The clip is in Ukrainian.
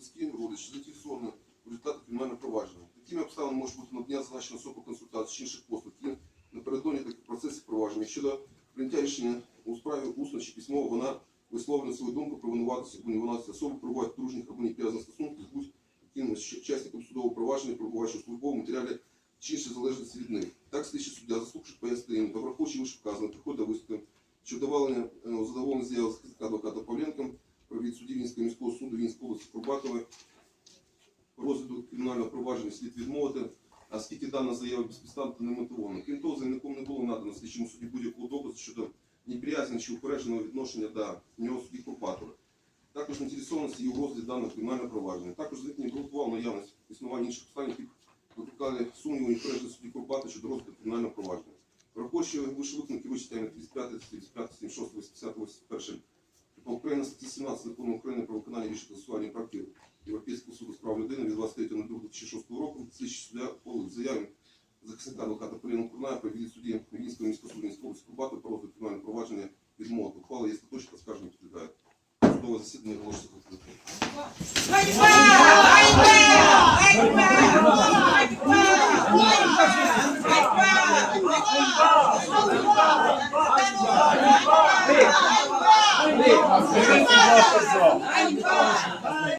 близькі родичі заінтересовані у результатах кримінального провадження. Такими обставинами може бути надання зазначеної особи консультації чи інших послуг, які напередодні таких процесів провадження. Щодо прийняття рішення у справі усно чи письмово, вона висловлює свою думку про винуватості або невинуватості особи, перебувають дружніх або неприязних стосунках будь-яким учасником судового провадження, перебуваючи у службовому матеріалі чи іншій залежності від них. Так слідчий суддя, заслухавши пояснення, враховуючи вище вказане, приходить до висновку, що давалення е, задоволення заяви адвоката Павленка про від судді Вінського міського суду Вінської розгляду кримінального провадження слід відмовити, оскільки дана заява безпідставна та немотивована. Крім того, заявником не було надано слідчому суді будь-якого доказу щодо неприязні чи упередженого відношення до нього судді Курбатова. Також інтересованості і у розгляді даного кримінального провадження. Також звіт не обґрунтував наявність існування інших обставин, які викликали сумніви і упередженості судді Курбатова щодо розгляду кримінального провадження. Враховуючи вище виконки вичитання 35, 35, 76, 80, 81 Рішень застосування практики Європейського суду з прав людини від 23.02.2006 року слідчий суддя в заяві захисника адвоката Поліна Курная про відвід судді Вінського міського суду Вінської області про розгляд кримінального провадження відмовити. Ухвала є остаточна, оскарження підлягає. Судове засідання оголошується відкритим. Ганьба! Ганьба! Ганьба! Ганьба! Ганьба! Дивіться наші зал.